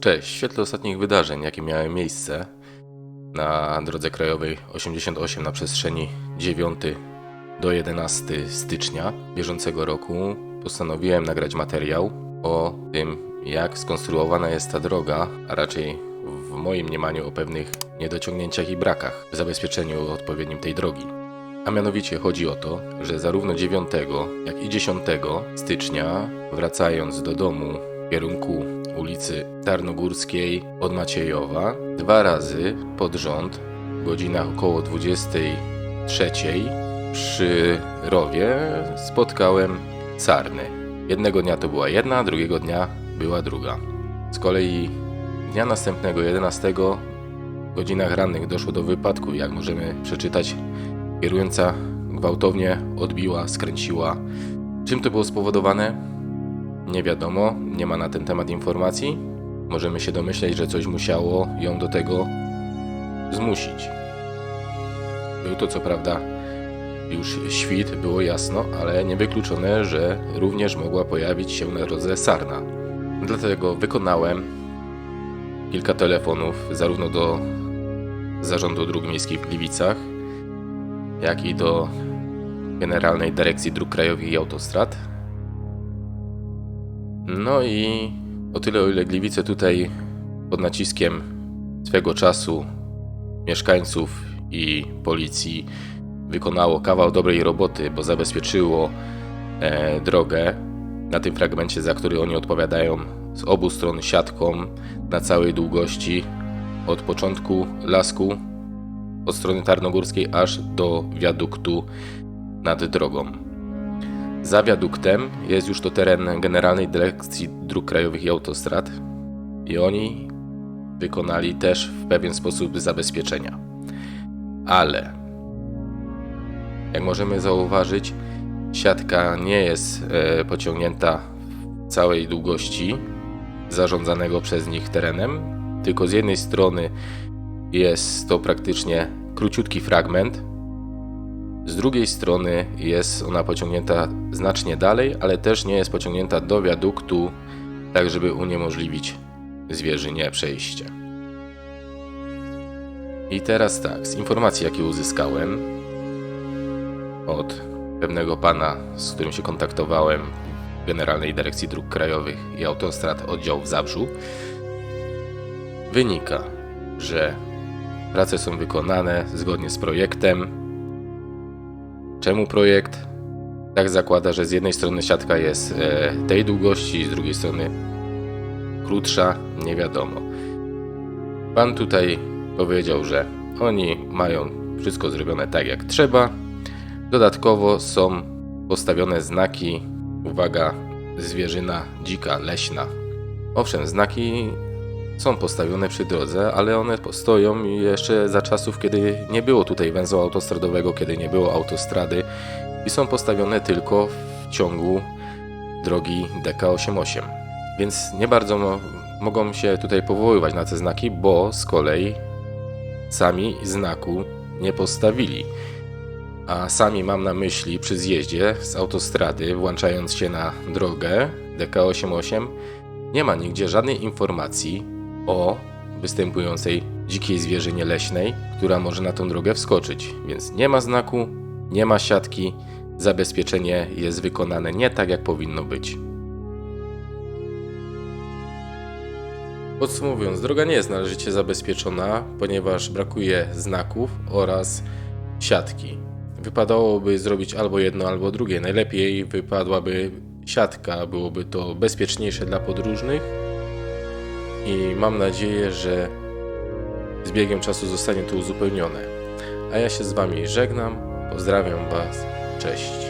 Cześć, w świetle ostatnich wydarzeń, jakie miały miejsce na drodze krajowej 88 na przestrzeni 9 do 11 stycznia bieżącego roku, postanowiłem nagrać materiał o tym, jak skonstruowana jest ta droga, a raczej w moim mniemaniu o pewnych niedociągnięciach i brakach w zabezpieczeniu odpowiednim tej drogi. A mianowicie chodzi o to, że zarówno 9, jak i 10 stycznia, wracając do domu w kierunku ulicy Tarnogórskiej od Maciejowa, dwa razy pod rząd, w godzinach około 23 przy rowie spotkałem sarny. Jednego dnia to była jedna, drugiego dnia była druga. Z kolei dnia następnego, 11, w godzinach rannych doszło do wypadku, jak możemy przeczytać Kierująca gwałtownie odbiła, skręciła. Czym to było spowodowane? Nie wiadomo, nie ma na ten temat informacji. Możemy się domyśleć, że coś musiało ją do tego zmusić. Był to co prawda już świt, było jasno, ale niewykluczone, że również mogła pojawić się na drodze sarna. Dlatego wykonałem kilka telefonów zarówno do Zarządu Dróg Miejskich w Gliwicach, jak i do Generalnej Dyrekcji Dróg Krajowych i Autostrad. No i o tyle, o ile Gliwice tutaj pod naciskiem swego czasu mieszkańców i policji wykonało kawał dobrej roboty, bo zabezpieczyło e, drogę na tym fragmencie, za który oni odpowiadają z obu stron siatką na całej długości od początku lasku od strony tarnogórskiej aż do wiaduktu nad drogą. Za wiaduktem jest już to teren Generalnej Dyrekcji Dróg Krajowych i Autostrad i oni wykonali też w pewien sposób zabezpieczenia. Ale jak możemy zauważyć, siatka nie jest e, pociągnięta w całej długości zarządzanego przez nich terenem, tylko z jednej strony jest to praktycznie króciutki fragment. Z drugiej strony jest ona pociągnięta znacznie dalej, ale też nie jest pociągnięta do wiaduktu, tak żeby uniemożliwić zwierzynie przejście. I teraz tak, z informacji jakie uzyskałem od pewnego pana, z którym się kontaktowałem w Generalnej Dyrekcji Dróg Krajowych i Autostrad oddział w Zabrzu, wynika, że Prace są wykonane zgodnie z projektem. Czemu projekt? Tak zakłada, że z jednej strony siatka jest e, tej długości, z drugiej strony krótsza, nie wiadomo. Pan tutaj powiedział, że oni mają wszystko zrobione tak jak trzeba. Dodatkowo są postawione znaki, uwaga, zwierzyna dzika, leśna. Owszem, znaki są postawione przy drodze, ale one postoją jeszcze za czasów, kiedy nie było tutaj węzła autostradowego, kiedy nie było autostrady i są postawione tylko w ciągu drogi DK88. Więc nie bardzo mo mogą się tutaj powoływać na te znaki, bo z kolei sami znaku nie postawili. A sami mam na myśli przy zjeździe z autostrady, włączając się na drogę DK88, nie ma nigdzie żadnej informacji o występującej dzikiej zwierzynie leśnej, która może na tą drogę wskoczyć. Więc nie ma znaku, nie ma siatki, zabezpieczenie jest wykonane nie tak, jak powinno być. Podsumowując, droga nie jest należycie zabezpieczona, ponieważ brakuje znaków oraz siatki. Wypadałoby zrobić albo jedno, albo drugie. Najlepiej wypadłaby siatka, byłoby to bezpieczniejsze dla podróżnych i mam nadzieję, że z biegiem czasu zostanie to uzupełnione. A ja się z Wami żegnam, pozdrawiam Was, cześć.